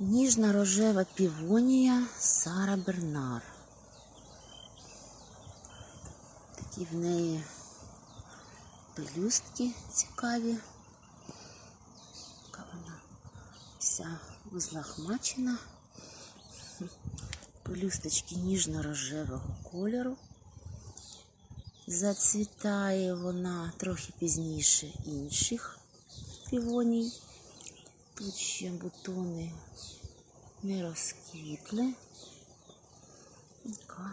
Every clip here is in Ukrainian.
Ніжна рожева півонія Сара Бернар. Такі в неї пелюстки цікаві. Така вона вся узлахмачена. Пелюсточки ніжно-рожевого кольору. Зацвітає вона трохи пізніше інших півоній. Тут ще бутони не розквітли. Така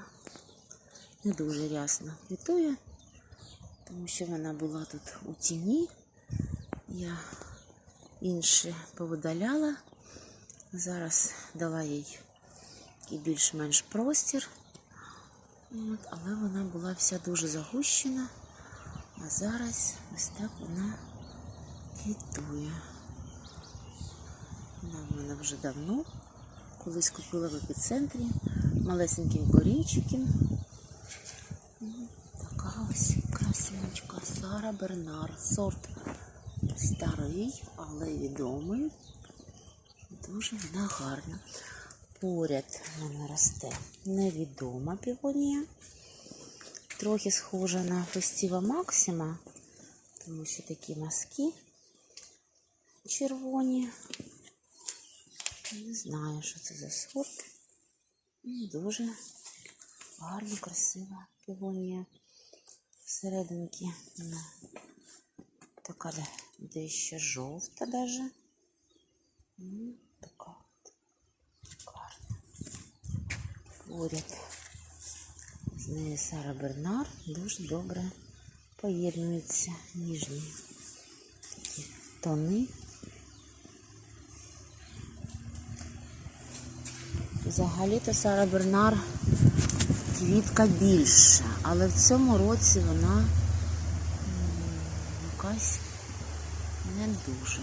не дуже рясно квітує, тому що вона була тут у тіні. Я інше повидаляла. Зараз дала їй більш-менш простір. От, але вона була вся дуже загущена. А зараз ось так вона квітує. Вона в мене вже давно. Колись купила в епіцентрі малесеньким корінчиком. Така ось красунечка Сара Бернар. Сорт старий, але відомий. Дуже вона гарна. Поряд в мене росте невідома півонія. Трохи схожа на фестіва Максима, тому що такі маски червоні. Не знаю, що це за сорт. Дуже гарна, красива півонія. Всерединки вона така де- дещо жовта. М, Така гарна. Поряд з нею Сара Бернар дуже добре поєднуються ніжні такі тони. Взагалі-то Сара Бернар квітка більша, але в цьому році вона якась не дуже.